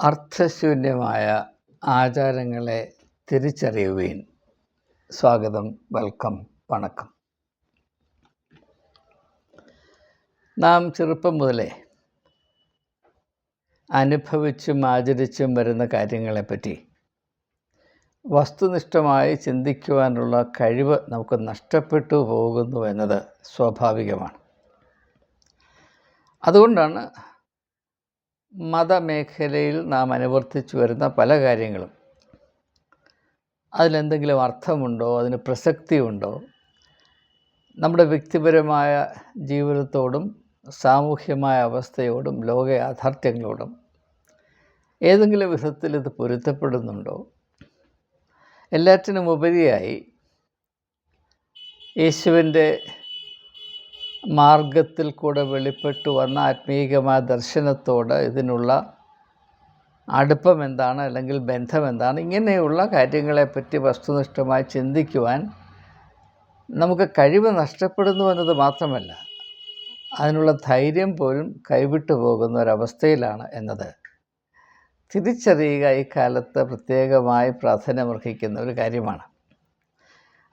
അർത്ഥശൂന്യമായ ആചാരങ്ങളെ തിരിച്ചറിയുവീൻ. സ്വാഗതം വെൽക്കം വണക്കം. നാം ചെറുപ്പം മുതലേ അനുഭവിച്ചും ആചരിച്ചും വരുന്ന കാര്യങ്ങളെപ്പറ്റി വസ്തുനിഷ്ഠമായി ചിന്തിക്കുവാനുള്ള കഴിവ് നമുക്ക് നഷ്ടപ്പെട്ടു പോകുന്നു എന്നത് സ്വാഭാവികമാണ്. അതുകൊണ്ടാണ് മതമേഖലയിൽ നാം അനുവർത്തിച്ചു വരുന്ന പല കാര്യങ്ങളും. അതിലെന്തെങ്കിലും അർത്ഥമുണ്ടോ? അതിന് പ്രസക്തിയുണ്ടോ? നമ്മുടെ വ്യക്തിപരമായ ജീവിതത്തോടും സാമൂഹ്യമായ അവസ്ഥയോടും ലോക യാഥാർത്ഥ്യങ്ങളോടും ഏതെങ്കിലും വിധത്തിൽ ഇത് പൊരുത്തപ്പെടുന്നുണ്ടോ? എല്ലാറ്റിനും ഉപരിയായി യേശുവിന്റെ മാർഗത്തിൽ കൂടെ വെളിപ്പെട്ടു വന്ന ആത്മീയമായ ദർശനത്തോട് ഇതിനുള്ള അടുപ്പം എന്താണ് അല്ലെങ്കിൽ ബന്ധം എന്താണ്? ഇങ്ങനെയുള്ള കാര്യങ്ങളെപ്പറ്റി വസ്തുനിഷ്ഠമായി ചിന്തിക്കുവാൻ നമുക്ക് കഴിവ് നഷ്ടപ്പെടുന്നു എന്നത് മാത്രമല്ല അതിനുള്ള ധൈര്യം പോലും കൈവിട്ടു പോകുന്ന ഒരവസ്ഥയിലാണ് എന്നത്. തിരിച്ചറിയുക ഈ കാലത്ത് പ്രത്യേകമായി പ്രാധാന്യമർഹിക്കുന്ന ഒരു കാര്യമാണ്.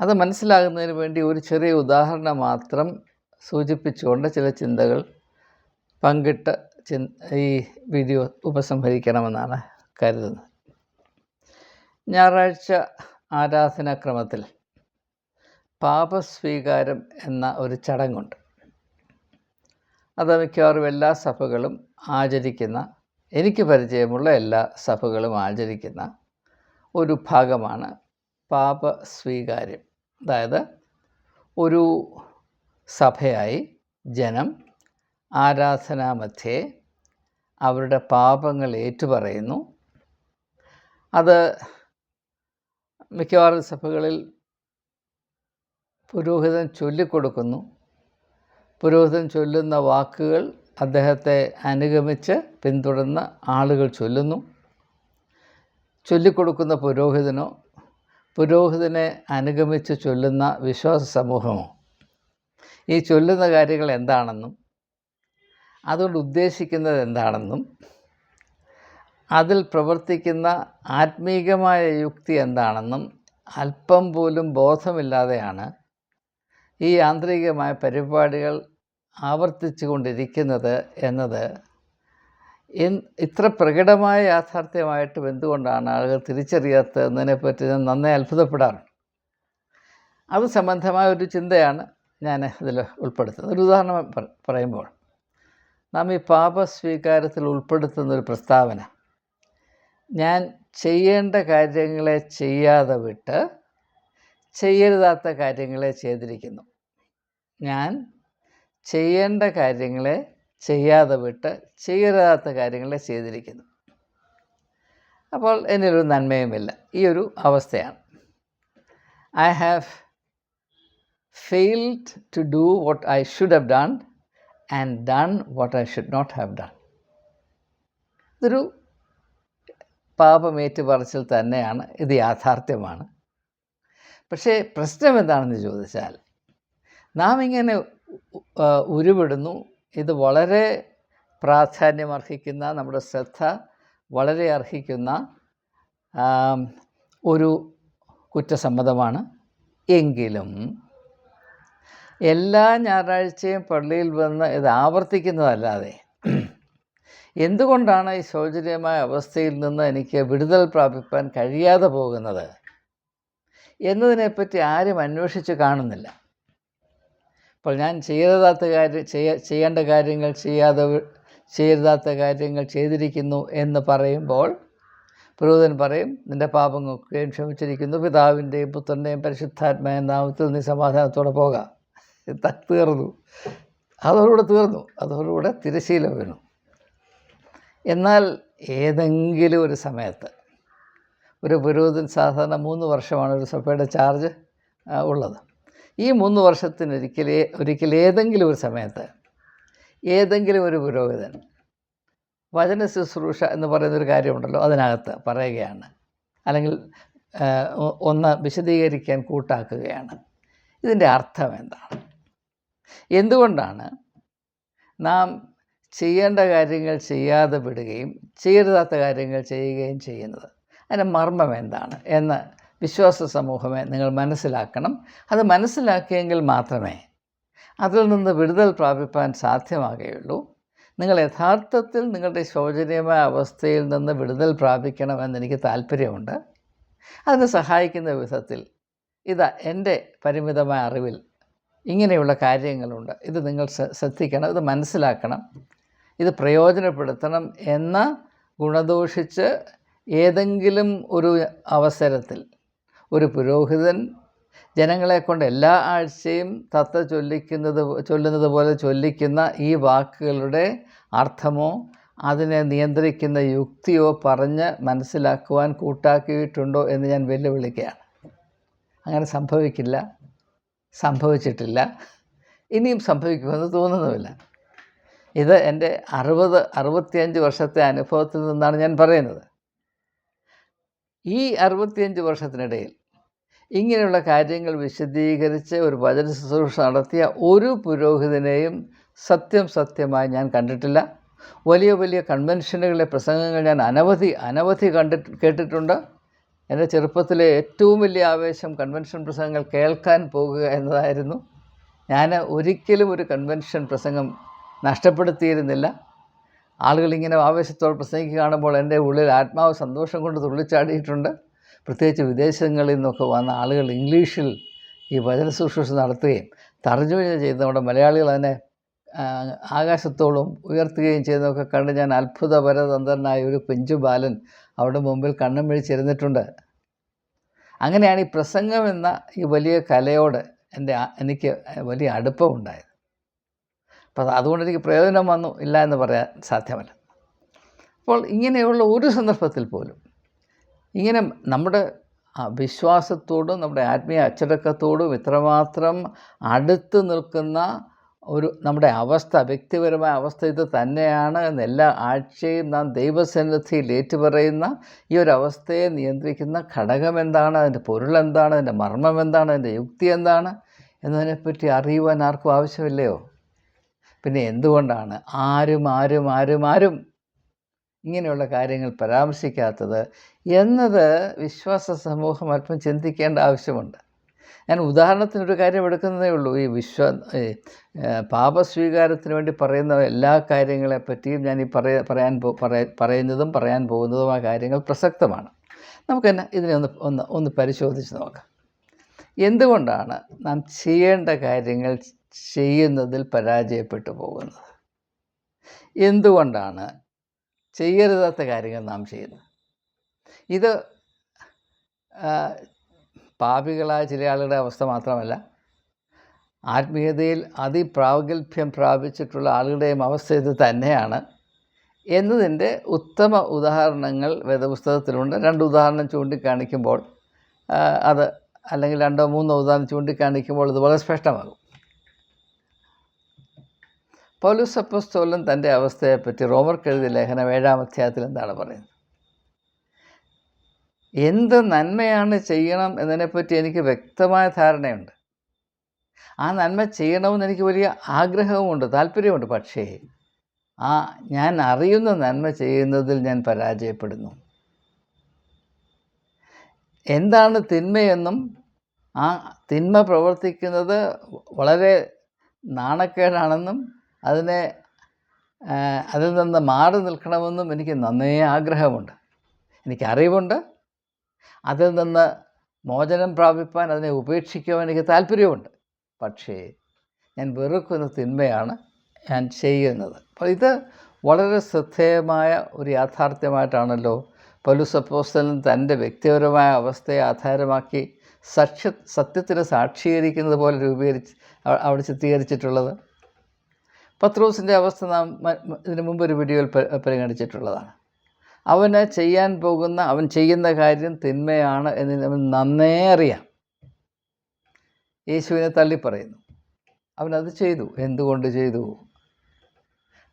അത് മനസ്സിലാകുന്നതിന് വേണ്ടി ഒരു ചെറിയ ഉദാഹരണം മാത്രം സൂചിപ്പിച്ചുകൊണ്ട് ചില ചിന്തകൾ പങ്കിട്ട് ചി ഈ വീഡിയോ ഉപസംഹരിക്കണമെന്നാണ് കരുതുന്നത്. ഞായറാഴ്ച ആരാധനാക്രമത്തിൽ പാപസ്വീകാരം എന്ന ഒരു ചടങ്ങുണ്ട്. അത് മിക്കവാറും എല്ലാ സഭകളും ആചരിക്കുന്ന എനിക്ക് പരിചയമുള്ള എല്ലാ സഭകളും ആചരിക്കുന്ന ഒരു ഭാഗമാണ് പാപസ്വീകാര്യം. അതായത് ഒരു സഭയായി ജനം ആരാധനാമധ്യേ അവരുടെ പാപങ്ങൾ ഏറ്റുപറയുന്നു. അത് മിക്കവാറും സഭകളിൽ പുരോഹിതൻ ചൊല്ലിക്കൊടുക്കുന്നു. പുരോഹിതൻ ചൊല്ലുന്ന വാക്കുകൾ അദ്ദേഹത്തെ അനുഗമിച്ച് പിന്തുടർന്ന ആളുകൾ ചൊല്ലുന്നു. ചൊല്ലിക്കൊടുക്കുന്ന പുരോഹിതനോ പുരോഹിതനെ അനുഗമിച്ച് ചൊല്ലുന്ന വിശ്വാസ സമൂഹമോ? ഈ ചൊല്ലുന്ന കാര്യങ്ങൾ എന്താണെന്നും അതുകൊണ്ട് ഉദ്ദേശിക്കുന്നത് എന്താണെന്നും അതിൽ പ്രവർത്തിക്കുന്ന ആത്മീകമായ യുക്തി എന്താണെന്നും അല്പം പോലും ബോധമില്ലാതെയാണ് ഈ ആന്തരികമായ പരിപാടികൾ ആവർത്തിച്ചു കൊണ്ടിരിക്കുന്നത് എന്നത് ഇത്ര പ്രകടമായ യാഥാർത്ഥ്യമായിട്ടും എന്തുകൊണ്ടാണ് ആളുകൾ തിരിച്ചറിയാത്തതിനെപ്പറ്റി ഞാൻ നന്നേ അത്ഭുതപ്പെടാറുണ്ട്. അത് സംബന്ധമായ ഒരു ചിന്തയാണ്. ഞാൻ ഇതിൽ ഉൾപ്പെടുത്തുന്നത്. ഒരു ഉദാഹരണം പറയുമ്പോൾ നാം ഈ പാപസ്വീകാരത്തിൽ ഉൾപ്പെടുത്തുന്ന ഒരു പ്രസ്താവന. ഞാൻ ചെയ്യേണ്ട കാര്യങ്ങളെ ചെയ്യാതെ വിട്ട് ചെയ്യരുതാത്ത കാര്യങ്ങളെ ചെയ്തിരിക്കുന്നു. ഞാൻ ചെയ്യേണ്ട കാര്യങ്ങളെ ചെയ്യാതെ വിട്ട് ചെയ്യരുതാത്ത കാര്യങ്ങളെ ചെയ്തിരിക്കുന്നു. അപ്പോൾ എന്നിലൊരു നന്മയുമില്ല. ഈ ഒരു അവസ്ഥയാണ്. I have failed to do what I should have done and done what I should not have done. ഇതൊരു പാപമേറ്റ് പറച്ചിൽ തന്നെയാണ്. ഇത് യാഥാർത്ഥ്യമാണ്. പക്ഷേ പ്രശ്നം എന്താണെന്ന് ചോദിച്ചാൽ നാം ഇങ്ങനെ ഉരുവിടുന്നു. ഇത് വളരെ പ്രാധാന്യമർഹിക്കുന്ന നമ്മുടെ ശ്രദ്ധ വളരെ അർഹിക്കുന്ന ഒരു കുറ്റസമ്മതമാണ്. എങ്കിലും എല്ലാ ഞായറാഴ്ചയും പള്ളിയിൽ വന്ന് ഇത് ആവർത്തിക്കുന്നതല്ലാതെ. എന്തുകൊണ്ടാണ് ഈ ശോചനീയമായ അവസ്ഥയിൽ നിന്ന് എനിക്ക് വിടുതൽ പ്രാപിപ്പാൻ കഴിയാതെ പോകുന്നത്? എന്നതിനെപ്പറ്റി ആരും അന്വേഷിച്ച് കാണുന്നില്ല. അപ്പോൾ ഞാൻ ചെയ്യരുതാത്ത കാര്യം ചെയ്യ ചെയ്യേണ്ട കാര്യങ്ങൾ ചെയ്യാതെ ചെയ്യരുതാത്ത കാര്യങ്ങൾ ചെയ്തിരിക്കുന്നു എന്ന് പറയുമ്പോൾ പുരോഹിതൻ പറയും നിന്റെ പാപങ്ങൾക്കുകയും ക്ഷമിച്ചിരിക്കുന്നു. പിതാവിന്റെയും പുത്രന്റെയും പരിശുദ്ധാത്മായ നാമത്തിൽ നീ സമാധാനത്തോടെ പോകാം. തീർന്നു. അതോടുകൂടെ തീർന്നു. അതോടുകൂടെ തിരശീല വീണു. എന്നാൽ ഏതെങ്കിലും ഒരു സമയത്ത് ഒരു പുരോഹിതൻ സാധാരണ മൂന്ന് വർഷമാണ് ഒരു സഭയുടെ ചാർജ് ഉള്ളത്. ഈ മൂന്ന് വർഷത്തിനൊരിക്കലേ ഒരിക്കൽ ഏതെങ്കിലും ഒരു സമയത്ത് ഏതെങ്കിലും ഒരു പുരോഹിതൻ വചന ശുശ്രൂഷ എന്ന് പറയുന്നൊരു കാര്യമുണ്ടല്ലോ അതിനകത്ത് പറയുകയാണ്. അല്ലെങ്കിൽ ഒന്ന് വിശദീകരിക്കാൻ കൂട്ടാക്കുകയാണ്. ഇതിന്റെ അർത്ഥം എന്താണ്? എന്തുകൊണ്ടാണ്? നാം ചെയ്യേണ്ട കാര്യങ്ങൾ ചെയ്യാതെ വിടുകയും ചെയ്യരുതാത്ത കാര്യങ്ങൾ ചെയ്യുകയും ചെയ്യുന്നത്. അതിന്റെ മർമ്മം എന്താണ് എന്ന് വിശ്വാസ സമൂഹമേ നിങ്ങൾ മനസ്സിലാക്കണം. അത് മനസ്സിലാക്കിയെങ്കിൽ മാത്രമേ അതിൽ നിന്ന് വിടുതൽ പ്രാപിപ്പാൻ സാധ്യമാകുകയുള്ളൂ. നിങ്ങൾ യഥാർത്ഥത്തിൽ നിങ്ങളുടെ ശോചനീയമായ അവസ്ഥയിൽ നിന്ന് വിടുതൽ പ്രാപിക്കണമെന്ന് എനിക്ക് താല്പര്യമുണ്ട്. അതിനെ സഹായിക്കുന്ന വിധത്തിൽ ഇതാ എന്റെ പരിമിതമായ അറിവിൽ ഇങ്ങനെയുള്ള കാര്യങ്ങളുണ്ട്. ഇത് നിങ്ങൾ ശ്ര- ശ്രദ്ധിക്കണം ഇത് മനസ്സിലാക്കണം. ഇത് പ്രയോജനപ്പെടുത്തണം എന്ന ഗുണദോഷിച്ച് ഏതെങ്കിലും ഒരു അവസരത്തിൽ ഒരു പുരോഹിതൻ ജനങ്ങളെ കൊണ്ട് എല്ലാ ആഴ്ചയും തത്ത ചൊല്ലിക്കുന്നത് ചൊല്ലുന്നത് പോലെ ചൊല്ലിക്കുന്ന ഈ വാക്കുകളുടെ അർത്ഥമോ അതിനെ നിയന്ത്രിക്കുന്ന യുക്തിയോ പറഞ്ഞ് മനസ്സിലാക്കുവാൻ കൂട്ടാക്കിയിട്ടുണ്ടോ എന്ന് ഞാൻ വെല്ലുവിളിക്കുകയാണ്. അങ്ങനെ സംഭവിക്കില്ല. സംഭവിച്ചിട്ടില്ല. ഇനിയും സംഭവിക്കുമെന്ന് തോന്നുന്നുമില്ല. ഇത് എന്റെ അറുപത് അറുപത്തിയഞ്ച് വർഷത്തെ അനുഭവത്തിൽ നിന്നാണ് ഞാൻ പറയുന്നത്. ഈ അറുപത്തിയഞ്ച് വർഷത്തിനിടയിൽ ഇങ്ങനെയുള്ള കാര്യങ്ങൾ വിശദീകരിച്ച് ഒരു വചന ശുശ്രൂഷ നടത്തിയ ഒരു പുരോഹിതനെയും സത്യം സത്യമായി ഞാൻ കണ്ടിട്ടില്ല. വലിയ വലിയ കൺവെൻഷനുകളിലെ പ്രസംഗങ്ങൾ ഞാൻ അനവധി അനവധി കണ്ടിട്ട് കേട്ടിട്ടുണ്ട്. എന്റെ ചെറുപ്പത്തിലെ ഏറ്റവും വലിയ ആവേശം കൺവെൻഷൻ പ്രസംഗങ്ങൾ കേൾക്കാൻ പോകുക എന്നതായിരുന്നു. ഞാൻ ഒരിക്കലും ഒരു കൺവെൻഷൻ പ്രസംഗം നഷ്ടപ്പെടുത്തിയിരുന്നില്ല. ആളുകൾ ഇങ്ങനെ ആവേശത്തോടെ പ്രസംഗിക്കുക കാണുമ്പോൾ എന്റെ ഉള്ളിൽ ആത്മാവ് സന്തോഷം കൊണ്ട് തുള്ളിച്ചാടിയിട്ടുണ്ട്. പ്രത്യേകിച്ച് വിദേശങ്ങളിൽ നിന്നൊക്കെ വന്ന ആളുകൾ ഇംഗ്ലീഷിൽ ഈ വചന ശുശ്രൂഷ നടത്തുകയും തർജമ ചെയ്ത് നമ്മുടെ മലയാളികൾ അതിനെ ആകാശത്തോളം ഉയർത്തുകയും ചെയ്യുന്നതൊക്കെ കണ്ട് ഞാൻ അത്ഭുതപരതന്ത്രനായ ഒരു പിഞ്ചു ബാലൻ അവിടെ മുമ്പിൽ കണ്ണും വിളിച്ചിരുന്നിട്ടുണ്ട് അങ്ങനെയാണ് ഈ പ്രസംഗം എന്ന ഈ വലിയ കലയോട് എന്റെ എനിക്ക് വലിയ അടുപ്പമുണ്ടായത് അപ്പം അത് അതുകൊണ്ട് എനിക്ക് പ്രയോജനം വന്നു ഇല്ല എന്ന് പറയാൻ സാധ്യമല്ല. അപ്പോൾ ഇങ്ങനെയുള്ള ഒരു സന്ദർഭത്തിൽ പോലും ഇങ്ങനെ നമ്മുടെ വിശ്വാസത്തോടും നമ്മുടെ ആത്മീയ അച്ചടക്കത്തോടും ഇത്രമാത്രം അടുത്ത് നിൽക്കുന്ന ഒരു നമ്മുടെ അവസ്ഥ വ്യക്തിപരമായ അവസ്ഥ ഇത് തന്നെയാണ് എന്ന് എല്ലാ ആഴ്ചയും നാം ദൈവസന്നിധിയിൽ ഏറ്റുപറയുന്ന ഈ ഒരു അവസ്ഥയെ നിയന്ത്രിക്കുന്ന ഘടകം എന്താണ് അതിന്റെ പൊരുൾ എന്താണ് അതിന്റെ മർമ്മം എന്താണ് അതിന്റെ യുക്തി എന്താണ് എന്നതിനെപ്പറ്റി അറിയുവാൻ ആർക്കും ആവശ്യമില്ലയോ? പിന്നെ എന്തുകൊണ്ടാണ് ആരും ആരും ആരും ആരും ഇങ്ങനെയുള്ള കാര്യങ്ങൾ പരാമർശിക്കാത്തത് എന്നത് വിശ്വാസ സമൂഹം അല്പം ചിന്തിക്കേണ്ട ആവശ്യമുണ്ട്. ഞാൻ ഉദാഹരണത്തിനൊരു കാര്യം എടുക്കുന്നതേ ഉള്ളൂ. ഈ വിശ്വ പാപസ്വീകാരത്തിന് വേണ്ടി പറയുന്ന എല്ലാ കാര്യങ്ങളെപ്പറ്റിയും ഞാൻ ഈ പറയ പറയാൻ പറയുന്നതും പറയാൻ പോകുന്നതുമായ കാര്യങ്ങൾ പ്രസക്തമാണ്. നമുക്ക് തന്നെ ഇതിനെ ഒന്ന് ഒന്ന് ഒന്ന് പരിശോധിച്ച് നോക്കാം. എന്തുകൊണ്ടാണ് നാം ചെയ്യേണ്ട കാര്യങ്ങൾ ചെയ്യുന്നതിൽ പരാജയപ്പെട്ടു പോകുന്നത്? എന്തുകൊണ്ടാണ് ചെയ്യരുതാത്ത കാര്യങ്ങൾ നാം ചെയ്യുന്നത്? ഇത് പാപികളായ ചില ആളുകളുടെ അവസ്ഥ മാത്രമല്ല ആത്മീയതയിൽ അതിപ്രാഗൽഭ്യം പ്രാപിച്ചിട്ടുള്ള ആളുകളുടെയും അവസ്ഥ ഇത് തന്നെയാണ്. എന്നതിന്റെ ഉത്തമ ഉദാഹരണങ്ങൾ വേദപുസ്തകത്തിലുണ്ട്. രണ്ട് ഉദാഹരണം ചൂണ്ടിക്കാണിക്കുമ്പോൾ അത് അല്ലെങ്കിൽ രണ്ടോ മൂന്നോ ഉദാഹരണം ചൂണ്ടിക്കാണിക്കുമ്പോൾ ഇത് വളരെ സ്പഷ്ടമാകും. പൗലുസപ്പസ്തോലൻ തന്റെ അവസ്ഥയെപ്പറ്റി റോമർ എഴുതിയ ലേഖനം ഏഴാം അധ്യായത്തിൽ എന്താണ് പറയുന്നത്? എന്ത് നന്മയാണ് ചെയ്യണം എന്നതിനെപ്പറ്റി എനിക്ക് വ്യക്തമായ ധാരണയുണ്ട്. ആ നന്മ ചെയ്യണമെന്ന് എനിക്ക് വലിയ ആഗ്രഹവുമുണ്ട് താല്പര്യമുണ്ട് പക്ഷേ ആ ഞാൻ അറിയുന്ന നന്മ ചെയ്യുന്നതിൽ ഞാൻ പരാജയപ്പെടുന്നു. എന്താണ് തിന്മയെന്നും ആ തിന്മ പ്രവർത്തിക്കുന്നത് വളരെ നാണക്കേടാണെന്നും അതിനെ അതിൽ നിന്ന് മാറി നിൽക്കണമെന്നും എനിക്ക് നന്നേ ആഗ്രഹമുണ്ട്. എനിക്ക് അറിവുണ്ട് അതിൽ നിന്ന് മോചനം പ്രാപിപ്പാൻ അതിനെ ഉപേക്ഷിക്കുവാൻ എനിക്ക് താല്പര്യമുണ്ട്. പക്ഷേ ഞാൻ വെറുക്കുന്ന തിന്മയാണ് ഞാൻ ചെയ്യുന്നത്. അപ്പോൾ ഇത് വളരെ ശ്രദ്ധേയമായ ഒരു യാഥാർത്ഥ്യമായിട്ടാണല്ലോ പൗലുസപ്പോസ്തലൻ തന്റെ വ്യക്തിപരമായ അവസ്ഥയെ ആധാരമാക്കി സത്യ സത്യത്തിന് സാക്ഷീകരിക്കുന്നത് പോലെ രൂപീകരിച്ച് അവിടെ ചിത്രീകരിച്ചിട്ടുള്ളത്. പത്രോസിന്റെ അവസ്ഥ നാം ഇതിനു മുമ്പ് ഒരു വീഡിയോയിൽ പരിഗണിച്ചിട്ടുള്ളതാണ്. അവന് ചെയ്യാൻ പോകുന്ന അവൻ ചെയ്യുന്ന കാര്യം തിന്മയാണ് എന്ന് അവൻ നന്നേ അറിയാം. യേശുവിനെ തള്ളിപ്പറയുന്നു അവനത് ചെയ്തു. എന്തുകൊണ്ട് ചെയ്തു?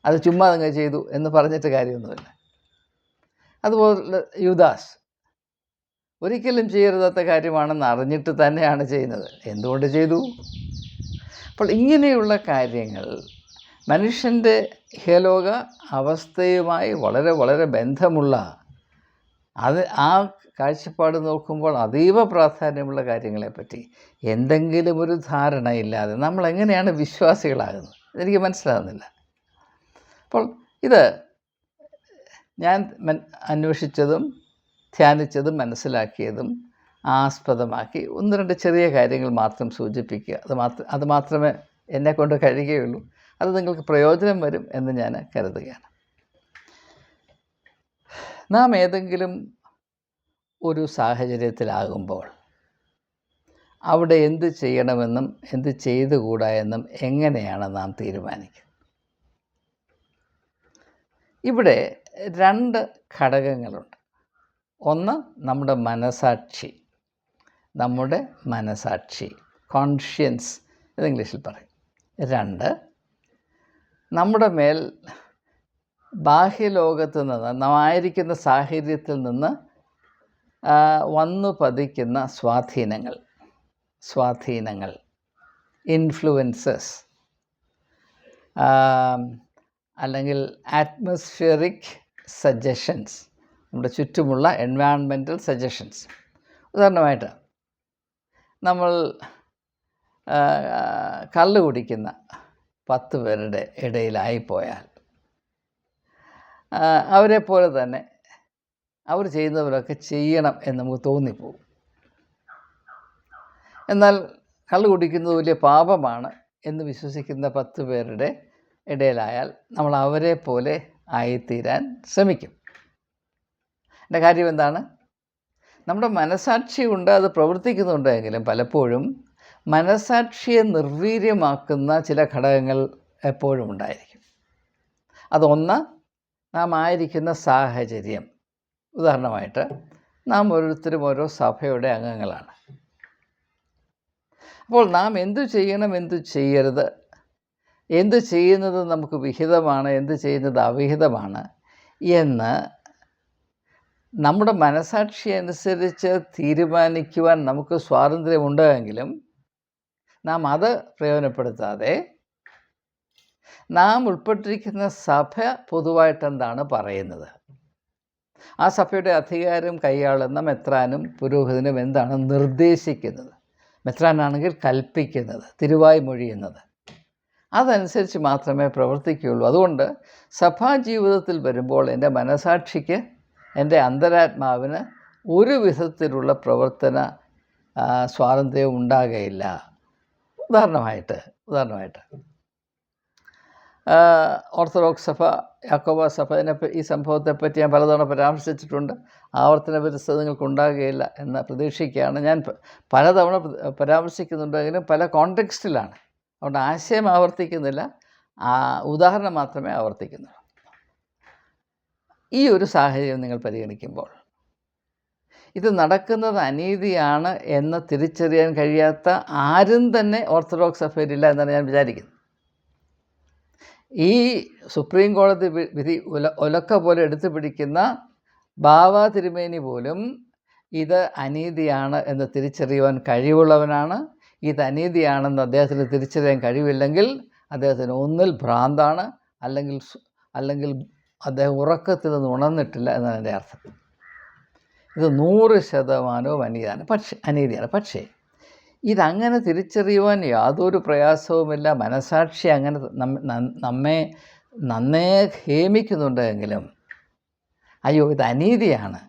അത് ചുമ്മാ അങ്ങ് ചെയ്തു എന്ന് പറഞ്ഞിട്ട് കാര്യമൊന്നുമില്ല. അതുപോലെ യുദാസ് ഒരിക്കലും ചെയ്യരുതാത്ത കാര്യമാണെന്ന് അറിഞ്ഞിട്ട് തന്നെയാണ് ചെയ്യുന്നത്. എന്തുകൊണ്ട് ചെയ്തു? അപ്പോൾ ഇങ്ങനെയുള്ള കാര്യങ്ങൾ മനുഷ്യന്റെ ഇഹലോക അവസ്ഥയുമായി വളരെ വളരെ ബന്ധമുള്ള അത് ആ കാഴ്ചപ്പാട് നോക്കുമ്പോൾ അതീവ പ്രാധാന്യമുള്ള കാര്യങ്ങളെപ്പറ്റി എന്തെങ്കിലും ഒരു ധാരണയില്ലാതെ നമ്മൾ എങ്ങനെയാണ് വിശ്വാസികളാകുന്നത്? എനിക്ക് മനസ്സിലാകുന്നില്ല. അപ്പോൾ ഇത് ഞാൻ അന്വേഷിച്ചതും ധ്യാനിച്ചതും മനസ്സിലാക്കിയതും ആസ്പദമാക്കി ഒന്ന് രണ്ട് ചെറിയ കാര്യങ്ങൾ മാത്രം സൂചിപ്പിക്കുക. അത് മാത്രം അത് മാത്രമേ എന്നെക്കൊണ്ട് കഴിയുകയുള്ളൂ. അത് നിങ്ങൾക്ക് പ്രയോജനം വരും എന്ന് ഞാൻ കരുതുകയാണ്. നാം ഏതെങ്കിലും ഒരു സാഹചര്യത്തിലാകുമ്പോൾ അവിടെ എന്ത് ചെയ്യണമെന്നും എന്ത് ചെയ്തുകൂടാ എന്നും എങ്ങനെയാണ് നാം തീരുമാനിക്കുന്നത് ഇവിടെ രണ്ട് ഘടകങ്ങളുണ്ട്. ഒന്ന് നമ്മുടെ മനസാക്ഷി നമ്മുടെ മനസാക്ഷി കോൺഷ്യൻസ് ഇത് ഇംഗ്ലീഷിൽ പറയും. രണ്ട് നമ്മുടെ മേൽ ബാഹ്യലോകത്ത് നിന്ന് നമ്മായിരിക്കുന്ന സാഹചര്യത്തിൽ നിന്ന് വന്നു പതിക്കുന്ന സ്വാധീനങ്ങൾ സ്വാധീനങ്ങൾ ഇൻഫ്ലുവൻസസ് അല്ലെങ്കിൽ ആറ്റ്മോസ്ഫിയറിക് സജഷൻസ് നമ്മുടെ ചുറ്റുമുള്ള എൻവയോൺമെന്റൽ സജഷൻസ് ഉദാഹരണമായിട്ട് നമ്മൾ കള്ള് കുടിക്കുന്ന പത്ത് പേരുടെ ഇടയിലായിപ്പോയാൽ. അവരെ പോലെ തന്നെ അവർ ചെയ്യുന്നവരൊക്കെ ചെയ്യണം എന്ന് നമുക്ക് തോന്നിപ്പോവും എന്നാൽ കള്ളു കുടിക്കുന്നത് വലിയ പാപമാണ് എന്ന് വിശ്വസിക്കുന്ന പത്ത് പേരുടെ ഇടയിലായാൽ നമ്മൾ അവരെ പോലെ ആയിത്തീരാൻ ശ്രമിക്കും. എന്റെ കാര്യം എന്താണ്? നമ്മുടെ മനസാക്ഷി ഉണ്ട് അത് പ്രവർത്തിക്കുന്നുണ്ടെങ്കിലും പലപ്പോഴും മനസാക്ഷിയെ നിർവീര്യമാക്കുന്ന ചില ഘടകങ്ങൾ എപ്പോഴും ഉണ്ടായിരിക്കും. അതൊന്ന് നാം ആയിരിക്കുന്ന സാഹചര്യം. ഉദാഹരണമായിട്ട് നാം ഓരോരുത്തരും ഓരോ സഭയുടെ അംഗങ്ങളാണ്. അപ്പോൾ നാം എന്തു ചെയ്യണം എന്തു ചെയ്യരുത്? എന്തു ചെയ്യുന്നത് നമുക്ക് വിഹിതമാണ് എന്ത് ചെയ്യുന്നത് അവിഹിതമാണ് എന്ന് നമ്മുടെ മനസാക്ഷി അനുസരിച്ച് തീരുമാനിക്കുവാൻ നമുക്ക് സ്വാതന്ത്ര്യമുണ്ടെങ്കിലും നാം അത് പ്രയോജനപ്പെടുത്താതെ നാം ഉൾപ്പെട്ടിരിക്കുന്ന സഭ പൊതുവായിട്ട് എന്താണ് പറയുന്നത്? ആ സഭയുടെ അധികാരം കൈയാളുന്ന മെത്രാനും പുരോഹിതനും എന്താണ് നിർദ്ദേശിക്കുന്നത്? മെത്രാനാണെങ്കിൽ കൽപ്പിക്കുന്നത് തിരുവായി മൊഴിയുന്നത്. അതനുസരിച്ച് മാത്രമേ പ്രവർത്തിക്കുകയുള്ളൂ. അതുകൊണ്ട് സഭാ ജീവിതത്തിൽ വരുമ്പോൾ എന്റെ മനസാക്ഷിക്ക് എന്റെ അന്തരാത്മാവിന് ഒരു വിധത്തിലുള്ള പ്രവർത്തന സ്വാതന്ത്ര്യം ഉണ്ടാകുകയില്ല ഉദാഹരണമായിട്ട് ഉദാഹരണമായിട്ട്. ഓർത്തഡോക്സ് സഭ യാക്കോബ സഭ ഇതിനെ ഈ സംഭവത്തെപ്പറ്റി ഞാൻ പലതവണ പരാമർശിച്ചിട്ടുണ്ട്. ആവർത്തന പരിസ്ഥിതി നിങ്ങൾക്ക് ഉണ്ടാകുകയില്ല എന്ന് പ്രതീക്ഷിക്കുകയാണ്. ഞാൻ പലതവണ പ്ര- പരാമർശിക്കുന്നുണ്ടെങ്കിലും പല കോണ്ടെക്സ്റ്റിലാണ്. അതുകൊണ്ട് ആശയം ആവർത്തിക്കുന്നില്ല. ആ ഉദാഹരണം മാത്രമേ ആവർത്തിക്കുന്നുള്ളൂ. ഈ ഒരു സാഹചര്യം നിങ്ങൾ പരിഗണിക്കുമ്പോൾ ഇത് നടക്കുന്നത് അനീതിയാണ് എന്ന് തിരിച്ചറിയാൻ കഴിയാത്ത ആരും തന്നെ ഓർത്തഡോക്സ് സഭയിലില്ല എന്നാണ് ഞാൻ വിചാരിക്കുന്നത്. ഈ സുപ്രീം കോടതി വിധി ഉല ഒലക്ക പോലെ എടുത്തു പിടിക്കുന്ന ബാവ തിരുമേനി പോലും ഇത് അനീതിയാണ് എന്ന് തിരിച്ചറിയുവാൻ കഴിവുള്ളവനാണ്. ഇത് അനീതിയാണെന്ന് അദ്ദേഹത്തിന് തിരിച്ചറിയാൻ കഴിവില്ലെങ്കിൽ അദ്ദേഹത്തിന് ഒന്നിൽ ഭ്രാന്താണ്. അല്ലെങ്കിൽ അല്ലെങ്കിൽ അദ്ദേഹം ഉറക്കത്തിൽ നിന്ന് ഉണർന്നിട്ടില്ല എന്നാണ് എന്റെ അർത്ഥം. ഇത് നൂറ് ശതമാനവും അനീതിയാണ് പക്ഷേ അനീതിയാണ്. പക്ഷേ ഇതങ്ങനെ തിരിച്ചറിയുവാൻ യാതൊരു പ്രയാസവുമില്ല. മനസാക്ഷി അങ്ങനെ നമ്മെ നന്നേ ഹേമിക്കുന്നുണ്ടെങ്കിലും അയ്യോ ഇത് അനീതിയാണ്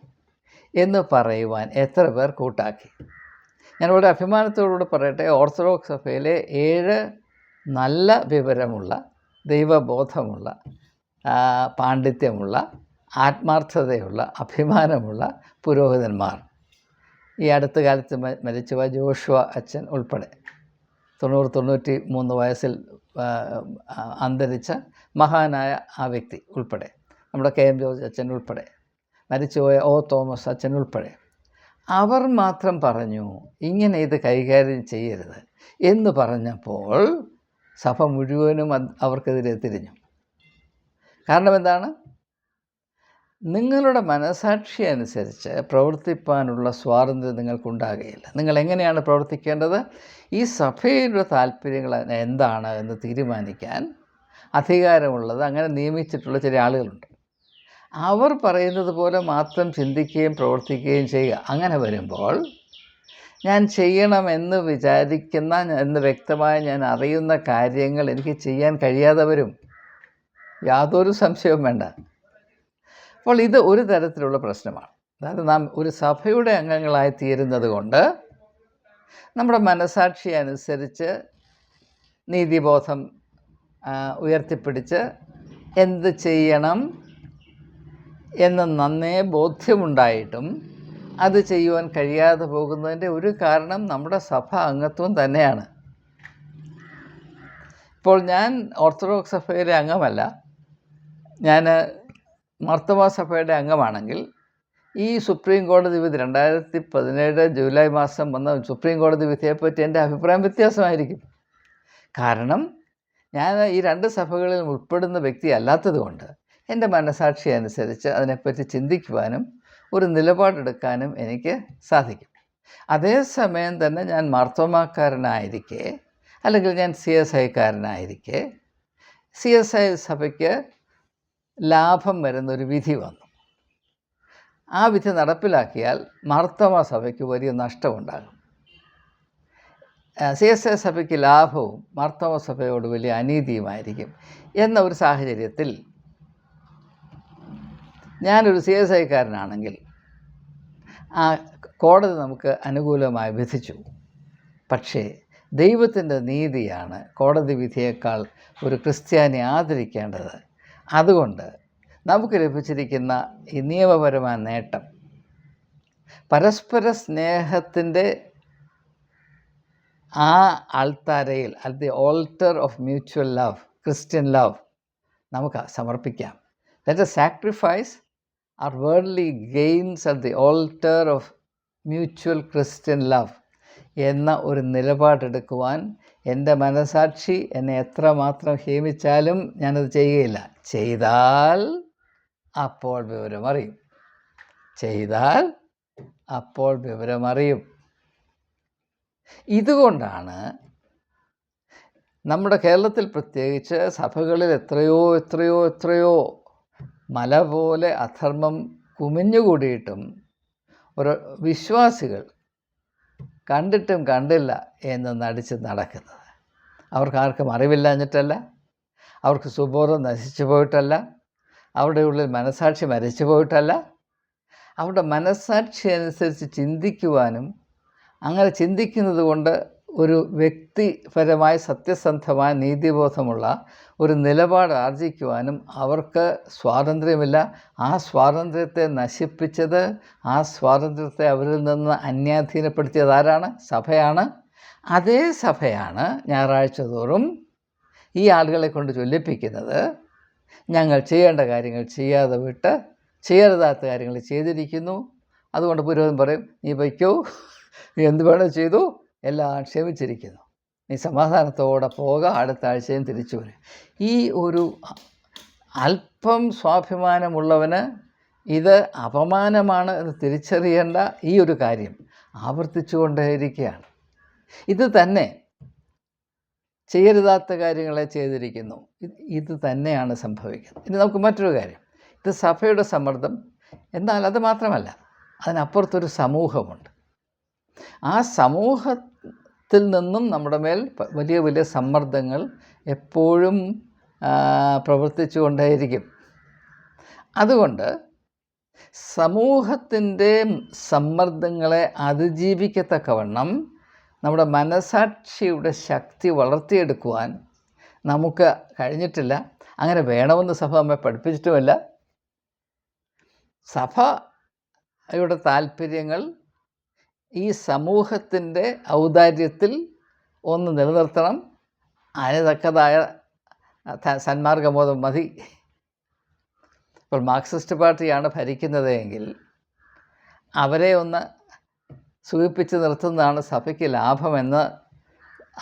എന്ന് പറയുവാൻ എത്ര പേർ കൂട്ടാക്കി. ഞാൻ വളരെ അഭിമാനത്തോടുകൂടി പറയട്ടെ ഓർത്തഡോക്സ് സഭയിലെ ഏഴ് നല്ല വിവരമുള്ള ദൈവബോധമുള്ള പാണ്ഡിത്യമുള്ള ആത്മാർത്ഥതയുള്ള അഭിമാനമുള്ള പുരോഹിതന്മാർ. ഈ അടുത്ത കാലത്ത് മരിച്ചവ ജോഷുവ അച്ഛൻ ഉൾപ്പെടെ. തൊണ്ണൂറ് തൊണ്ണൂറ്റി മൂന്ന് വയസ്സിൽ അന്തരിച്ച മഹാനായ ആ വ്യക്തി ഉൾപ്പെടെ. നമ്മുടെ കെ. എം. ജോർജ് അച്ഛൻ ഉൾപ്പെടെ. മരിച്ചുപോയ ഒ. തോമസ് അച്ഛൻ ഉൾപ്പെടെ. അവർ മാത്രം പറഞ്ഞു ഇങ്ങനെ ഇത് കൈകാര്യം ചെയ്യരുത് എന്ന് പറഞ്ഞപ്പോൾ സഭ മുഴുവനും അവർക്കെതിരെ തിരിഞ്ഞു. കാരണം എന്താണ്? നിങ്ങളുടെ മനസാക്ഷി അനുസരിച്ച് പ്രവർത്തിപ്പാനുള്ള സ്വാതന്ത്ര്യം നിങ്ങൾക്കുണ്ടാകുകയില്ല. നിങ്ങൾ എങ്ങനെയാണ് പ്രവർത്തിക്കേണ്ടത്? ഈ സഭയുടെ താല്പര്യങ്ങൾ എന്താണ് എന്ന് തീരുമാനിക്കാൻ അധികാരമുള്ളത് അങ്ങനെ നിയമിച്ചിട്ടുള്ള ചില ആളുകളുണ്ട്. അവർ പറയുന്നത് പോലെ മാത്രം ചിന്തിക്കുകയും പ്രവർത്തിക്കുകയും ചെയ്യുക. അങ്ങനെ വരുമ്പോൾ ഞാൻ ചെയ്യണമെന്ന് വിചാരിക്കുന്ന എന്ന് വ്യക്തമായി ഞാൻ അറിയുന്ന കാര്യങ്ങൾ എനിക്ക് ചെയ്യാൻ കഴിയാതെ വരും. യാതൊരു സംശയവും വേണ്ട. അപ്പോൾ ഇത് ഒരു തരത്തിലുള്ള പ്രശ്നമാണ്. അതായത് നാം ഒരു സഭയുടെ അംഗങ്ങളായി തീരുന്നത് കൊണ്ട് നമ്മുടെ മനസാക്ഷി അനുസരിച്ച് നീതിബോധം ഉയർത്തിപ്പിടിച്ച് എന്ത് ചെയ്യണം എന്ന് നന്നേ ബോധ്യമുണ്ടായിട്ടും അത് ചെയ്യുവാൻ കഴിയാതെ പോകുന്നതിന്റെ ഒരു കാരണം നമ്മുടെ സഭ അംഗത്വം തന്നെയാണ്. ഇപ്പോൾ ഞാൻ ഓർത്തഡോക്സ് സഭയിലെ അംഗമല്ല. ഞാൻ മർത്തമ സഭയുടെ അംഗമാണെങ്കിൽ ഈ സുപ്രീം കോടതി വിധി രണ്ടായിരത്തി പതിനേഴ് ജൂലൈ മാസം വന്ന സുപ്രീം കോടതി വിധിയെപ്പറ്റി എന്റെ അഭിപ്രായം വ്യത്യാസമായിരിക്കും. കാരണം ഞാൻ ഈ രണ്ട് സഭകളിൽ ഉൾപ്പെടുന്ന വ്യക്തി അല്ലാത്തതുകൊണ്ട് എന്റെ മനസാക്ഷി അനുസരിച്ച് അതിനെപ്പറ്റി ചിന്തിക്കുവാനും ഒരു നിലപാടെടുക്കാനും എനിക്ക് സാധിക്കും. അതേസമയം തന്നെ ഞാൻ മാർത്തോമാക്കാരനായിരിക്കെ അല്ലെങ്കിൽ ഞാൻ സി എസ് ഐക്കാരനായിരിക്കെ സി എസ് ഐ സഭയ്ക്ക് ലാഭം വരുന്നൊരു വിധി വന്നു. ആ വിധി നടപ്പിലാക്കിയാൽ മാർത്തോമ സഭയ്ക്ക് വലിയ നഷ്ടമുണ്ടാകും. സി എസ് എ സഭയ്ക്ക് ലാഭവും മാർത്തോമ സഭയോട് വലിയ അനീതിയുമായിരിക്കും എന്ന ഒരു സാഹചര്യത്തിൽ ഞാനൊരു സി എസ് ഐക്കാരനാണെങ്കിൽ ആ കോടതി നമുക്ക് അനുകൂലമായി വിധിച്ചു. പക്ഷേ ദൈവത്തിന്റെ നീതിയാണ് കോടതി വിധിയേക്കാൾ ഒരു ക്രിസ്ത്യാനി ആദരിക്കേണ്ടത് അതുകൊണ്ട് നമുക്ക് ലഭിച്ചിരിക്കുന്ന ഈ നിയമപരമായ നേട്ടം പരസ്പര സ്നേഹത്തിന്റെ ആ ആൾത്താരയിൽ at the altar of mutual love Christian love നമുക്ക് സമർപ്പിക്കാം. Let a sacrifice our worldly gains at the altar of mutual Christian love എന്ന ഒരു നിലപാടെടുക്കുവാൻ എന്റെ മനസാക്ഷി എന്നെ എത്രമാത്രം ഹേമിച്ചാലും ഞാനത് ചെയ്യുകയില്ല. ചെയ്താൽ അപ്പോൾ വിവരമറിയും. ചെയ്താൽ അപ്പോൾ വിവരമറിയും. ഇതുകൊണ്ടാണ് നമ്മുടെ കേരളത്തിൽ പ്രത്യേകിച്ച് സഭകളിൽ എത്രയോ എത്രയോ എത്രയോ മല പോലെ അധർമ്മം കുമിഞ്ഞുകൂടിയിട്ടും ഒരു വിശ്വാസികൾ കണ്ടിട്ടും കണ്ടില്ല എന്ന് നടിച്ച് നടക്കുന്നത്. അവർക്കാർക്കും അറിവില്ലാഞ്ഞിട്ടല്ല. അവർക്ക് സുബോധം നശിച്ചു പോയിട്ടല്ല. അവരുടെ ഉള്ളിൽ മനസാക്ഷി മരിച്ചു പോയിട്ടല്ല. അവരുടെ മനസാക്ഷി അനുസരിച്ച് ചിന്തിക്കുവാനും അങ്ങനെ ചിന്തിക്കുന്നത് കൊണ്ട് ഒരു വ്യക്തിപരമായ സത്യസന്ധമായ നീതിബോധമുള്ള ഒരു നിലപാട് ആർജിക്കുവാനും അവർക്ക് സ്വാതന്ത്ര്യമില്ല. ആ സ്വാതന്ത്ര്യത്തെ നശിപ്പിച്ചത് ആ സ്വാതന്ത്ര്യത്തെ അവരിൽ നിന്ന് അന്യാധീനപ്പെടുത്തിയത് ആരാണ്? സഭയാണ്. അതേ സഭയാണ് ഞായറാഴ്ച തോറും ഈ ആളുകളെ കൊണ്ട് ചൊല്ലിപ്പിക്കുന്നത് ഞങ്ങൾ ചെയ്യേണ്ട കാര്യങ്ങൾ ചെയ്യാതെ വിട്ട് ചെയ്യരുതാത്ത കാര്യങ്ങൾ ചെയ്തിരിക്കുന്നു. അതുകൊണ്ട് പുരോഹിതൻ പറയും നീ വയ്ക്കൂ. നീ എന്ത് വേണോ ചെയ്തു. എല്ലാം ക്ഷമിച്ചിരിക്കുന്നു. നീ സമാധാനത്തോടെ പോക. അടുത്ത ആഴ്ചയും തിരിച്ചു വരും. ഈ ഒരു അല്പം സ്വാഭിമാനമുള്ളവന് ഇത് അപമാനമാണ് എന്ന് തിരിച്ചറിയേണ്ട ഈ ഒരു കാര്യം ആവർത്തിച്ചുകൊണ്ടേയിരിക്കുകയാണ്. ഇത് തന്നെ ചെയ്യരുതാത്ത കാര്യങ്ങളെ ചെയ്തിരിക്കുന്നു. ഇത് തന്നെയാണ് സംഭവിക്കുന്നത്. ഇനി നമുക്ക് മറ്റൊരു കാര്യം. ഇത് സഭയുടെ സമ്മർദ്ദം. എന്നാൽ അത് മാത്രമല്ല അതിനപ്പുറത്തൊരു സമൂഹമുണ്ട്. ആ സമൂഹത്തിൽ നിന്നും നമ്മുടെ മേൽ വലിയ വലിയ സമ്മർദ്ദങ്ങൾ എപ്പോഴും പ്രവർത്തിച്ചു കൊണ്ടേയിരിക്കും. അതുകൊണ്ട് സമൂഹത്തിന്റെ സമ്മർദ്ദങ്ങളെ അതിജീവിക്കത്തക്കവണ്ണം നമ്മുടെ മനസാക്ഷിയുടെ ശക്തി വളർത്തിയെടുക്കുവാൻ നമുക്ക് കഴിഞ്ഞിട്ടില്ല. അങ്ങനെ വേണമെന്ന് സഭ നമ്മെ പഠിപ്പിച്ചിട്ടുമല്ല. സഭയുടെ താല്പര്യങ്ങൾ ഈ സമൂഹത്തിന്റെ ഔദാര്യത്തിൽ ഒന്ന് നിലനിർത്തണം. അതിന് തക്കതായ ത- സന്മാർഗബോധം മതി. ഇപ്പോൾ മാർക്സിസ്റ്റ് പാർട്ടിയാണ് ഭരിക്കുന്നത് എങ്കിൽ അവരെ ഒന്ന് സൂചിപ്പിച്ച് നിർത്തുന്നതാണ് സഭയ്ക്ക് ലാഭമെന്ന്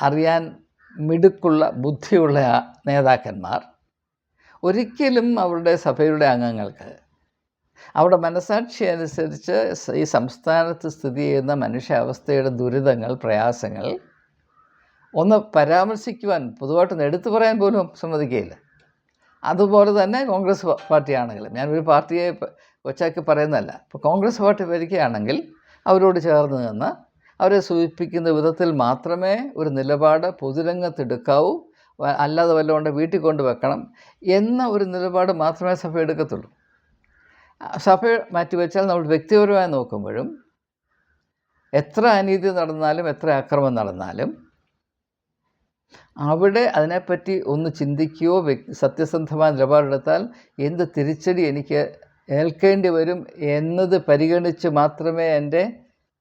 അറിയാൻ മിടുക്കുള്ള ബുദ്ധിയുള്ള നേതാക്കന്മാർ. ഒരിക്കലും അവരുടെ സഭയുടെ അംഗങ്ങൾക്ക് അവിടെ മനസാക്ഷി അനുസരിച്ച് ഈ സംസ്ഥാനത്ത് സ്ഥിതി ചെയ്യുന്ന മനുഷ്യാവസ്ഥയുടെ ദുരിതങ്ങൾ പ്രയാസങ്ങൾ ഒന്ന് പരാമർശിക്കുവാൻ പൊതുവായിട്ടൊന്ന് എടുത്തു പറയാൻ പോലും സമ്മതിക്കുകയില്ല. അതുപോലെ തന്നെ കോൺഗ്രസ് പാർട്ടിയാണെങ്കിലും ഞാനൊരു പാർട്ടിയെ കൊച്ചാക്കി പറയുന്നതല്ല. ഇപ്പോൾ കോൺഗ്രസ് പാർട്ടി ഭരിക്കുകയാണെങ്കിൽ അവരോട് ചേർന്ന് നിന്ന് അവരെ സൂചിപ്പിക്കുന്ന വിധത്തിൽ മാത്രമേ ഒരു നിലപാട് പൊതുരംഗത്തെടുക്കാവൂ അല്ലാതെ വല്ലതുകൊണ്ട് വീട്ടിൽ കൊണ്ട് വെക്കണം എന്ന ഒരു നിലപാട് മാത്രമേ സഭ എടുക്കത്തുള്ളൂ. സഭ മാറ്റിവെച്ചാൽ നമ്മൾ വ്യക്തിപരമായി നോക്കുമ്പോഴും എത്ര അനീതി നടന്നാലും എത്ര അക്രമം നടന്നാലും അവിടെ അതിനെപ്പറ്റി ഒന്ന് ചിന്തിക്കുകയോ വ്യക്തി സത്യസന്ധമായ നിലപാടെടുത്താൽ എന്ത് തിരിച്ചടി എനിക്ക് ഏൽക്കേണ്ടി വരും എന്നത് പരിഗണിച്ച് മാത്രമേ എന്റെ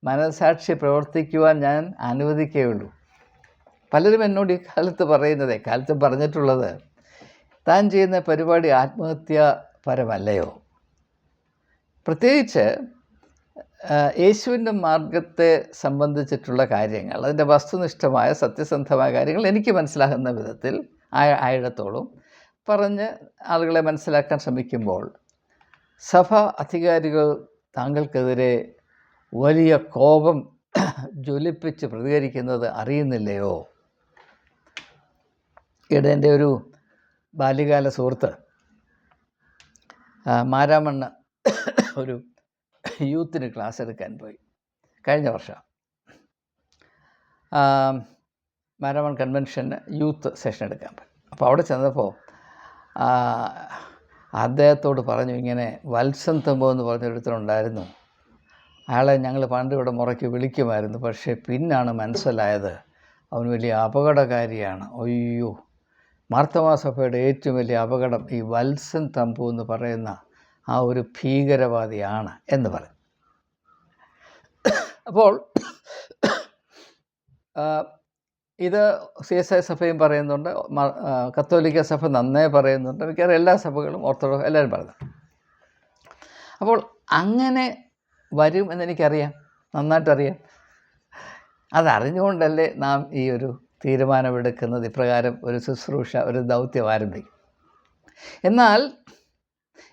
മനസാക്ഷി പ്രവർത്തിക്കുവാൻ ഞാൻ അനുവദിക്കുകയുള്ളൂ. പലരും എന്നോട് ഈ കാലത്ത് പറയുന്നത് കാലത്ത് പറഞ്ഞിട്ടുള്ളത് താൻ ചെയ്യുന്ന പരിപാടി ആത്മഹത്യാപരമല്ലയോ? പ്രത്യേകിച്ച് യേശുവിന്റെ മാർഗത്തെ സംബന്ധിച്ചിട്ടുള്ള കാര്യങ്ങൾ അതിന്റെ വസ്തുനിഷ്ഠമായ സത്യസന്ധമായ കാര്യങ്ങൾ എനിക്ക് മനസ്സിലാകുന്ന വിധത്തിൽ ആയ ആയിടത്തോളം പറഞ്ഞ് ആളുകളെ മനസ്സിലാക്കാൻ ശ്രമിക്കുമ്പോൾ സഭ അധികാരികൾ താങ്കൾക്കെതിരെ വലിയ കോപം ജ്വലിപ്പിച്ച് പ്രതികരിക്കുന്നത് അറിയുന്നില്ലയോ? ഇവിടെ എന്റെ ഒരു ബാല്യകാല സുഹൃത്ത് മാരാമണ്ണ ഒരു യൂത്തിന് ക്ലാസ് എടുക്കാൻ പോയി. കഴിഞ്ഞ വർഷം. മാരാമൺ കൺവെൻഷന് യൂത്ത് സെഷൻ എടുക്കാൻ പോയി. അപ്പോൾ അവിടെ ചെന്നപ്പോൾ അദ്ദേഹത്തോട് പറഞ്ഞു ഇങ്ങനെ വത്സൻ തമ്പോ എന്ന് പറഞ്ഞൊരുത്തനുണ്ടായിരുന്നു അയാളെ ഞങ്ങൾ പണ്ട് ഇവിടെ മുറയ്ക്ക് വിളിക്കുമായിരുന്നു. പക്ഷേ പിന്നാണ് മനസ്സിലായത് അവൻ വലിയ അപകടകാരിയാണ്. അയ്യോ മാർത്തമാസഭയുടെ ഏറ്റവും വലിയ അപകടം ഈ വത്സൻ തമ്പു എന്ന് പറയുന്ന ആ ഒരു ഭീകരവാദിയാണ് എന്ന് പറയും. അപ്പോൾ ഇത് സി എസ് ഐ സഭയും പറയുന്നുണ്ട് കത്തോലിക്ക സഭ നന്നേ പറയുന്നുണ്ട്. മിക്കവാറും എല്ലാ സഭകളും ഓർത്തഡോക്സ് എല്ലാവരും പറയുന്നു അപ്പോൾ അങ്ങനെ വരും എന്നെനിക്കറിയാം നന്നായിട്ടറിയാം. അതറിഞ്ഞുകൊണ്ടല്ലേ നാം ഈ ഒരു തീരുമാനമെടുക്കുന്നത് ഇപ്രകാരം ഒരു ശുശ്രൂഷ ഒരു ദൗത്യം ആരംഭിക്കും. എന്നാൽ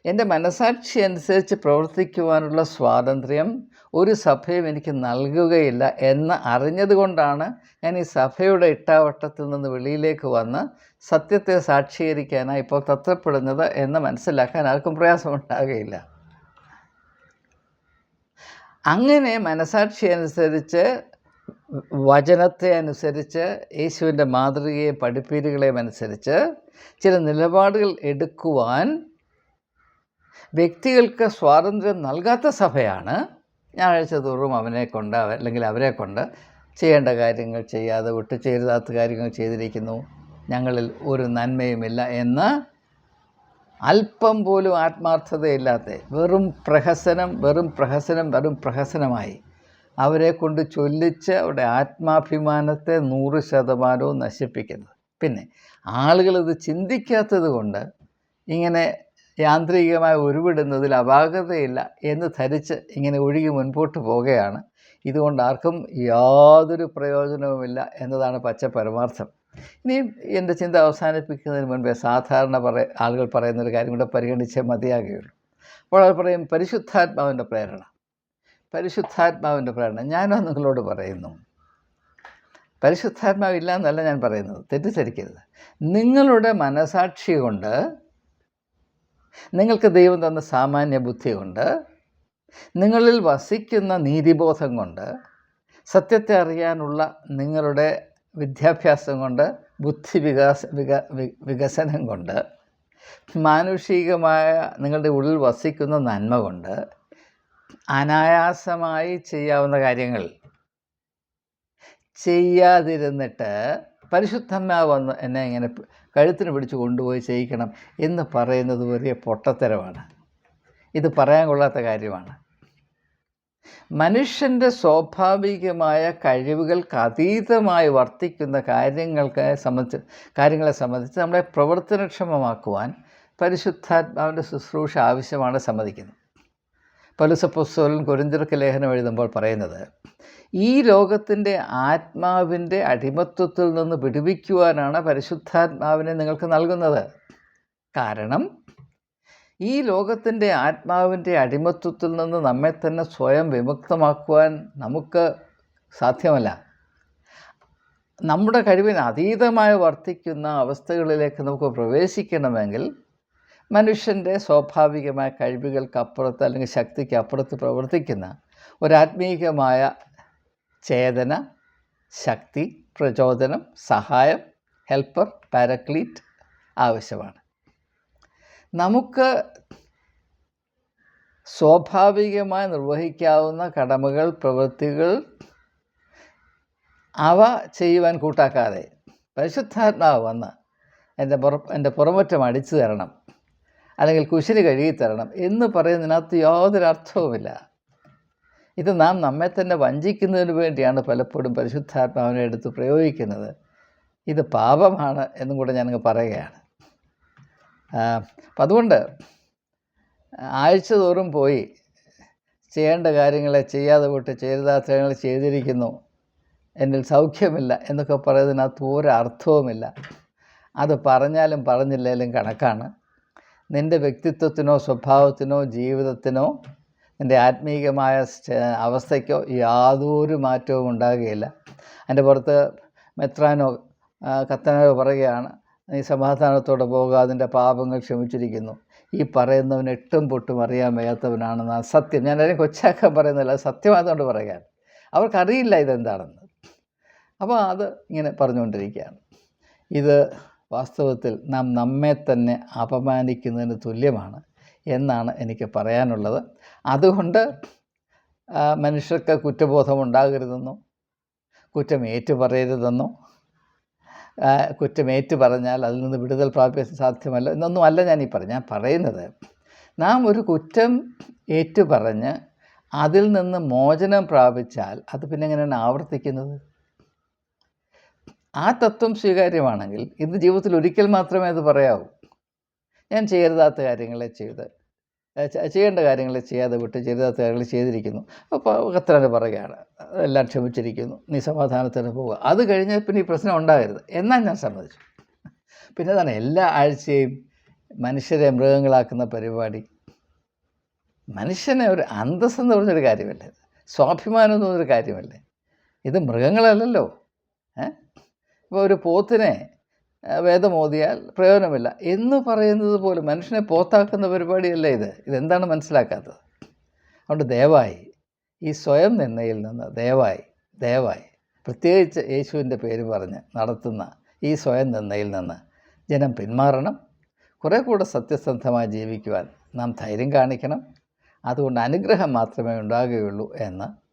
എന്റെ മനസാക്ഷി അനുസരിച്ച് പ്രവർത്തിക്കുവാനുള്ള സ്വാതന്ത്ര്യം ഒരു സഭയും എനിക്ക് നൽകുകയില്ല എന്ന് അറിഞ്ഞതുകൊണ്ടാണ് ഞാൻ ഈ സഭയുടെ ഇട്ടാവട്ടത്തിൽ നിന്ന് വെളിയിലേക്ക് വന്ന് സത്യത്തെ സാക്ഷീകരിക്കാനായി ഇപ്പോൾ തത്വപ്പെടുന്നത് എന്ന് മനസ്സിലാക്കാൻ ആർക്കും പ്രയാസമുണ്ടാകുകയില്ല അങ്ങനെ മനസാക്ഷി അനുസരിച്ച് വചനത്തെ അനുസരിച്ച് യേശുവിന്റെ മാതൃകയെ പഠിപ്പീരുകളെയും അനുസരിച്ച് ചില നിലപാടുകൾ എടുക്കുവാൻ വ്യക്തികൾക്ക് സ്വാതന്ത്ര്യം നൽകാത്ത സഭയാണ് ഞായറാഴ്ച തോറും അവനെ കൊണ്ട് അല്ലെങ്കിൽ അവരെ കൊണ്ട് ചെയ്യേണ്ട കാര്യങ്ങൾ ചെയ്യാതെ വിട്ടു ചെയ്താത്ത കാര്യങ്ങൾ ചെയ്തിരിക്കുന്നു. ഞങ്ങളിൽ ഒരു നന്മയുമില്ല എന്ന് അല്പം പോലും ആത്മാർത്ഥതയില്ലാത്ത വെറും പ്രഹസനം വെറും പ്രഹസനം വെറും പ്രഹസനമായി അവരെ കൊണ്ട് ചൊല്ലിച്ച് അവരുടെ ആത്മാഭിമാനത്തെ നൂറ് ശതമാനവും നശിപ്പിക്കുന്നത് പിന്നെ ആളുകളിത് ചിന്തിക്കാത്തത് കൊണ്ട് ഇങ്ങനെ യാന്ത്രികമായി ഉരുവിടുന്നതിൽ അപാകതയില്ല എന്ന് ധരിച്ച് ഇങ്ങനെ ഒഴുകി മുൻപോട്ട് പോവുകയാണ്. ഇതുകൊണ്ട് ആർക്കും യാതൊരു പ്രയോജനവുമില്ല എന്നതാണ് പച്ച പരമാർത്ഥം. ഇനി എന്റെ ചിന്ത അവസാനിപ്പിക്കുന്നതിന് മുൻപേ സാധാരണ പറ ആളുകൾ പറയുന്നൊരു കാര്യം കൂടെ പരിഗണിച്ചേ മതിയാകുകയുള്ളൂ. അപ്പോൾ അവർ പറയും പരിശുദ്ധാത്മാവിന്റെ പ്രേരണ. പരിശുദ്ധാത്മാവിന്റെ പ്രേരണ. ഞാനോ നിങ്ങളോട് പറയുന്നു പരിശുദ്ധാത്മാവില്ല എന്നല്ല ഞാൻ പറയുന്നത്. തെറ്റിദ്ധരിക്കരുത്. നിങ്ങളുടെ മനസാക്ഷി കൊണ്ട് നിങ്ങൾക്ക് ദൈവം തന്ന സാമാന്യ ബുദ്ധി കൊണ്ട് നിങ്ങളിൽ വസിക്കുന്ന നീതിബോധം കൊണ്ട് സത്യത്തെ അറിയാനുള്ള നിങ്ങളുടെ വിദ്യാഭ്യാസം കൊണ്ട് ബുദ്ധി വികാസ വിക വികസനം കൊണ്ട് മാനുഷികമായ നിങ്ങളുടെ ഉള്ളിൽ വസിക്കുന്ന നന്മ കൊണ്ട് അനായാസമായി ചെയ്യാവുന്ന കാര്യങ്ങൾ ചെയ്യാതിരുന്നിട്ട് പരിശുദ്ധമ്മ എന്നെ ഇങ്ങനെ കഴുത്തിന് പിടിച്ച് കൊണ്ടുപോയി ചെയ്യിക്കണം എന്ന് പറയുന്നത് വലിയ പൊട്ടത്തരമാണ്. ഇത് പറയാൻ കൊള്ളാത്ത കാര്യമാണ്. മനുഷ്യന്റെ സ്വാഭാവികമായ കഴിവുകൾക്ക് അതീതമായി വർത്തിക്കുന്ന കാര്യങ്ങൾക്ക് സംബന്ധിച്ച് കാര്യങ്ങളെ സംബന്ധിച്ച് നമ്മളെ പ്രവർത്തനക്ഷമമാക്കുവാൻ പരിശുദ്ധാത്മാവിന്റെ ശുശ്രൂഷ ആവശ്യമാണ് സമ്മതിക്കുന്നത്. പലുസപ്പുസ്തോലൻ കുരിന്തിർക്ക് ലേഖനം എഴുതുമ്പോൾ പറയുന്നത് ഈ ലോകത്തിന്റെ ആത്മാവിന്റെ അടിമത്വത്തിൽ നിന്ന് വിടുവിക്കുവാനാണ് പരിശുദ്ധാത്മാവിനെ നിങ്ങൾക്ക് നൽകുന്നത്. കാരണം ഈ ലോകത്തിന്റെ ആത്മാവിന്റെ അടിമത്വത്തിൽ നിന്ന് നമ്മെ തന്നെ സ്വയം വിമുക്തമാക്കുവാൻ നമുക്ക് സാധ്യമല്ല. നമ്മുടെ കഴിവിന് അതീതമായി വർദ്ധിക്കുന്ന അവസ്ഥകളിലേക്ക് നമുക്ക് പ്രവേശിക്കണമെങ്കിൽ മനുഷ്യന്റെ സ്വാഭാവികമായ കഴിവുകൾക്കപ്പുറത്ത് അല്ലെങ്കിൽ ശക്തിക്ക് അപ്പുറത്ത് പ്രവർത്തിക്കുന്ന ഒരാത്മീകമായ ചേതന ശക്തി പ്രചോദനം സഹായം ഹെൽപ്പർ പാരക്ലീറ്റ് ആവശ്യമാണ്. നമുക്ക് സ്വാഭാവികമായി നിർവഹിക്കാവുന്ന കടമകൾ പ്രവൃത്തികൾ അവ ചെയ്യുവാൻ കൂട്ടാക്കാതെ പരിശുദ്ധാത്മാവ് വന്ന് എന്റെ പുറ എന്റെ പുറമറ്റം അടിച്ചു തരണം അല്ലെങ്കിൽ കുശിന് കഴുകിത്തരണം തരണം എന്ന് പറയുന്നതിനകത്ത് യാതൊരു അർത്ഥവുമില്ല. ഇത് നാം നമ്മെ തന്നെ വഞ്ചിക്കുന്നതിന് വേണ്ടിയാണ് പലപ്പോഴും പരിശുദ്ധാത്മാവിനെ എടുത്ത് പ്രയോഗിക്കുന്നത്. ഇത് പാപമാണ് എന്നും കൂടെ ഞാനങ്ങ് പറയുകയാണ്. അപ്പം അതുകൊണ്ട് ആഴ്ച തോറും പോയി ചെയ്യേണ്ട കാര്യങ്ങളെ ചെയ്യാതെ വിട്ട് ചെയ്താത്ത കാര്യങ്ങൾ ചെയ്തിരിക്കുന്നു. എന്നിൽ സൗഖ്യമില്ല എന്നൊക്കെ പറയുന്നതിനകത്ത് ഒരർത്ഥവുമില്ല അത് പറഞ്ഞാലും പറഞ്ഞില്ലെങ്കിലും കണക്കാണ്. നിന്റെ വ്യക്തിത്വത്തിനോ സ്വഭാവത്തിനോ ജീവിതത്തിനോ നിന്റെ ആത്മീകമായ അവസ്ഥയ്ക്കോ യാതൊരു മാറ്റവും ഉണ്ടാകുകയില്ല. എന്റെ പുറത്ത് മെത്രാനോ കത്തനോ പറയുകയാണ് നീ സമാധാനത്തോടെ പോകുക അതിന്റെ പാപങ്ങൾ ക്ഷമിച്ചിരിക്കുന്നു. ഈ പറയുന്നവൻ എട്ടും പൊട്ടും അറിയാൻ വയ്യാത്തവനാണെന്ന് സത്യം. ഞാൻ അതിനെ കൊച്ചാക്കാൻ പറയുന്നില്ല സത്യമായതുകൊണ്ട് പറയുകയാണ്. അവർക്കറിയില്ല ഇതെന്താണെന്ന്. അപ്പോൾ അത് ഇങ്ങനെ പറഞ്ഞുകൊണ്ടിരിക്കുകയാണ്. ഇത് വാസ്തവത്തിൽ നാം നമ്മെ തന്നെ അപമാനിക്കുന്നതിന് തുല്യമാണ് എന്നാണ് എനിക്ക് പറയാനുള്ളത്. അതുകൊണ്ട് മനുഷ്യർക്ക് കുറ്റബോധം ഉണ്ടാകരുതെന്നോ കുറ്റം ഏറ്റു പറയരുതെന്നോ കുറ്റമേറ്റു പറഞ്ഞാൽ അതിൽ നിന്ന് വിടുതൽ പ്രാപിക്കാൻ സാധ്യമല്ല എന്നൊന്നും അല്ല ഞാൻ ഈ പറഞ്ഞു ഞാൻ പറയുന്നത്. നാം ഒരു കുറ്റം ഏറ്റു പറഞ്ഞ് അതിൽ നിന്ന് മോചനം പ്രാപിച്ചാൽ അത് പിന്നെ എങ്ങനെയാണ് ആവർത്തിക്കുന്നത്? ആ തത്വം സ്വീകാര്യമാണെങ്കിൽ ഇന്ന് ജീവിതത്തിൽ ഒരിക്കൽ മാത്രമേ അത് പറയാവൂ. ഞാൻ ചെയ്യരുതാത്ത കാര്യങ്ങളെ ചെയ്ത് ചെയ്യേണ്ട കാര്യങ്ങൾ ചെയ്യാതെ വിട്ട് ചെയ്താത്ത കാര്യങ്ങൾ ചെയ്തിരിക്കുന്നു. അപ്പോൾ കത്തനെ പറയുകയാണ് എല്ലാം ക്ഷമിച്ചിരിക്കുന്നു നീ സമാധാനത്തിന് പോവുക. അത് കഴിഞ്ഞാൽ പിന്നെ ഈ പ്രശ്നം ഉണ്ടാകരുത്. എന്നാൽ ഞാൻ സമ്മതിച്ചു. പിന്നെ അതാണ് എല്ലാ ആഴ്ചയും മനുഷ്യരെ മൃഗങ്ങളാക്കുന്ന പരിപാടി. മനുഷ്യനെ ഒരു അന്തസ്സെന്ന് പറഞ്ഞൊരു കാര്യമല്ലേ? സ്വാഭിമാനം എന്ന് പറഞ്ഞൊരു കാര്യമല്ലേ? ഇത് മൃഗങ്ങളല്ലല്ലോ. ഇപ്പോൾ ഒരു പോത്തിനെ വേദമോദിയാൽ പ്രയോജനമില്ല. എന്ന് പറയുന്നത് പോലും മനുഷ്യനെ പോത്താക്കുന്ന പരിപാടിയല്ല ഇത്? ഇതെന്താണ് മനസ്സിലാക്കാത്തത്? അതുകൊണ്ട് ദയവായി ഈ സ്വയം നിന്നയിൽ നിന്ന് ദയവായി ദയവായി പ്രത്യേകിച്ച് യേശുവിന്റെ പേര് പറഞ്ഞ് നടത്തുന്ന ഈ സ്വയം നിന്നയിൽ നിന്ന് ജനം പിന്മാറണം. കുറേ കൂടെ സത്യസന്ധമായി ജീവിക്കുവാൻ നാം ധൈര്യം കാണിക്കണം. അതുകൊണ്ട് അനുഗ്രഹം മാത്രമേ ഉണ്ടാകുകയുള്ളൂ എന്ന്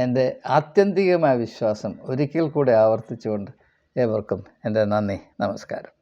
എന്റെ ആത്യന്തികമായ വിശ്വാസം ഒരിക്കൽ കൂടെ ആവർത്തിച്ചുകൊണ്ട് ഏവർക്കും എന്റെ നന്ദി നമസ്കാരം.